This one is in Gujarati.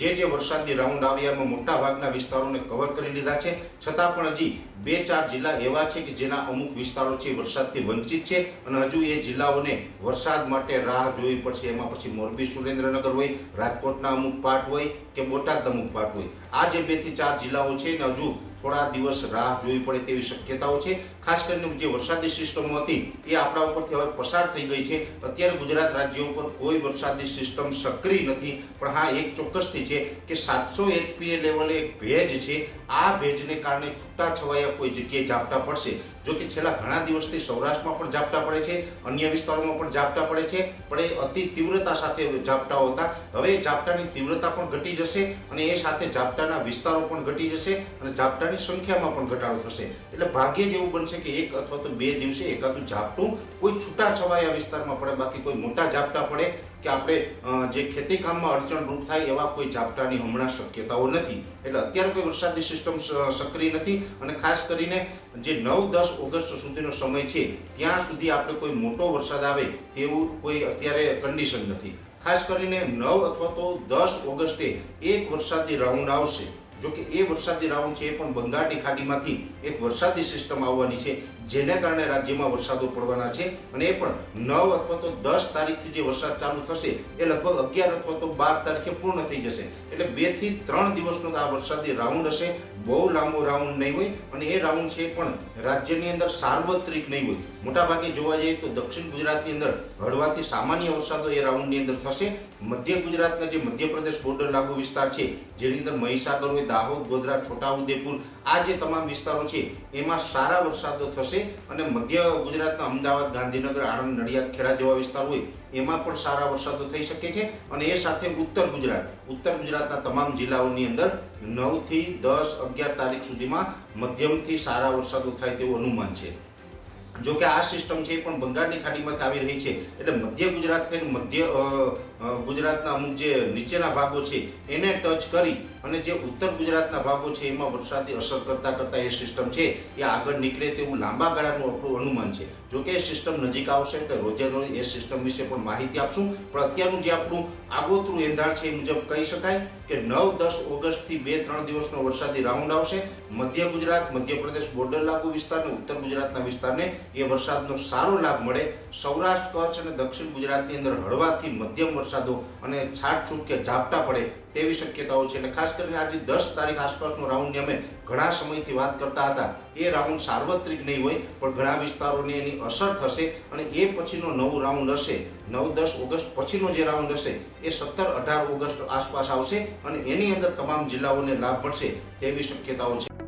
જે જે વરસાદની રાઉન્ડ આવ્યા એમાં મોટા ભાગના વિસ્તારોને કવર કરી લીધા છે. છતાં પણ હજી બે ચાર જિલ્લા એવા છે કે જેના અમુક વિસ્તારો છે વરસાદથી વંચિત છે અને હજુ એ જિલ્લાઓને વરસાદ માટે રાહ જોવી પડશે. એમાં પછી મોરબી, સુરેન્દ્રનગર હોય, રાજકોટના અમુક પાર્ટ હોય કે બોટાદના અમુક પાર્ટ હોય. આ જે બેથી ચાર જિલ્લાઓ છે ને હજુ થોડા દિવસ રાહ જોવી પડે તેવી શક્યતાઓ છે. ખાસ કરીને જે વરસાદી સિસ્ટમો હતી, એ આપણા ઉપરથી હવે પસાર થઈ ગઈ છે. અત્યારે ગુજરાત રાજ્ય ઉપર કોઈ વરસાદી સિસ્ટમ સક્રિય નથી. પણ હા, એક ચોક્કસથી છે કે સાતસો એચપીએ લેવલે એક ભેજ છે. આ ભેજને કારણે છૂટા છવાયા કોઈ જગ્યાએ ઝાપટા પડશે. જો કે છેલ્લા ઘણા દિવસથી સૌરાષ્ટ્રમાં પણ ઝાપટા પડે છે. અન્ય વિસ્તારોમાં પણ ઝાપટા પડે છે. પણ એ અતિ તીવ્રતા સાથે ઝાપટાઓ હતા. હવે ઝાપટાની તીવ્રતા પણ ઘટી જશે અને એ સાથે ઝાપટાના વિસ્તારો પણ ઘટી જશે અને ઝાપટાની સંખ્યામાં પણ ઘટાડો થશે. એટલે ભાગ્યે જ એવું બનશે કે એક અથવા તો બે દિવસે એકાદું ઝાપટું કોઈ છૂટા છવાયા વિસ્તારમાં પડે, બાકી કોઈ મોટા ઝાપટા પડે કે આપણે જે ખેતી કામમાં અડચણરૂપ થાય એવા કોઈ ઝાપટાની હમણાં શક્યતાઓ નથી. એટલે અત્યારે કોઈ વરસાદી સિસ્ટમ સક્રિય નથી અને ખાસ કરીને જે નવ દસ ઓગસ્ટ સુધીનો સમય છે, ત્યાં સુધી આપણે કોઈ મોટો વરસાદ આવે તેવું કોઈ અત્યારે કન્ડિશન નથી. ખાસ કરીને નવ અથવા તો દસ ઓગસ્ટે એક વરસાદી રાઉન્ડ આવશે. જો કે એ વરસાદી રાઉન્ડ છે એ પણ બંગાળની ખાડીમાંથી એક વરસાદી સિસ્ટમ આવવાની છે, જેને કારણે રાજ્યમાં વરસાદો પડવાના છે. અને એ પણ નવ અથવા તો દસ તારીખથી જે વરસાદ ચાલુ થશે, એ લગભગ અગિયાર અથવા તો બાર તારીખે પૂર્ણ થઈ જશે. એટલે બેથી ત્રણ દિવસનો આ વરસાદી રાઉન્ડ હશે. બહુ લાંબો રાઉન્ડ નહીં હોય. અને એ રાઉન્ડ છે પણ રાજ્યની અંદર સાર્વત્રિક નહીં હોય. મોટાભાગે જોવા જઈએ તો દક્ષિણ ગુજરાતની અંદર હળવાથી સામાન્ય વરસાદો એ રાઉન્ડની અંદર થશે. મધ્ય ગુજરાતના જે મધ્યપ્રદેશ બોર્ડર લાગુ વિસ્તાર છે, જેની અંદર મહીસાગર હોય દાહોદ, ગોધરા છોટાઉદેપુર આ જે તમામ વિસ્તારો છે, એમાં સારા વરસાદો થશે અને મધ્ય ગુજરાતના અમદાવાદ, ગાંધીનગર, આણંદ, નડિયાદ, ખેડા જેવા વિસ્તાર હોય, એમાં પણ સારા વરસાદો થઈ શકે છે અને એ સાથે ઉત્તર ગુજરાત. ઉત્તર ગુજરાતના તમામ જિલ્લાઓની અંદર નવથી દસ અગિયાર તારીખ સુધીમાં મધ્યમથી સારા વરસાદો થાય તેવું અનુમાન છે. જો કે આ સિસ્ટમ છે એ પણ બંગાળની ખાડીમાંથી આવી રહી છે. એટલે મધ્ય ગુજરાત થઈને મધ્ય ગુજરાતના અમુક જે નીચેના ભાગો છે, એને ટચ કરી અને જે ઉત્તર ગુજરાતના ભાગો છે, એમાં વરસાદની અસર કરતા કરતા એ સિસ્ટમ છે, એ આગળ નીકળે તેવું લાંબા ગાળાનું આપણું અનુમાન છે. જો કે એ સિસ્ટમ નજીક આવશે એટલે રોજે રોજ એ સિસ્ટમ વિશે પણ માહિતી આપશું. પણ અત્યારનું જે આપણું આગોતરું એંધાણ છે એ મુજબ કહી શકાય. કે નવ, દસ ઓગસ્ટથી બે, ત્રણ દિવસનો વરસાદી રાઉન્ડ આવશે. મધ્ય ગુજરાત, મધ્યપ્રદેશ બોર્ડર લાગુ વિસ્તારને, ઉત્તર ગુજરાતના વિસ્તારને એ વરસાદનો સારો લાભ મળે. સૌરાષ્ટ્ર, કચ્છ અને દક્ષિણ ગુજરાતની અંદર હળવાથી મધ્યમ વરસાદો અને છાટછૂટ કે ઝાપટા પડે તેવી શક્યતાઓ છે. અને ખાસ કરીને આજે દસ તારીખ આસપાસનો રાઉન્ડની અમે ઘણા સમયથી વાત કરતા હતા. એ રાઉન્ડ સાર્વત્રિક નહીં હોય, પણ ઘણા વિસ્તારોને એની અસર થશે અને એ પછીનો નવો રાઉન્ડ હશે. નવ, દસ ઓગસ્ટ પછીનો જે રાઉન્ડ હશે, એ સત્તર, અઢાર ઓગસ્ટ આસપાસ આવશે. અને એની અંદર તમામ જિલ્લાઓને લાભ મળશે તેવી શક્યતાઓ છે.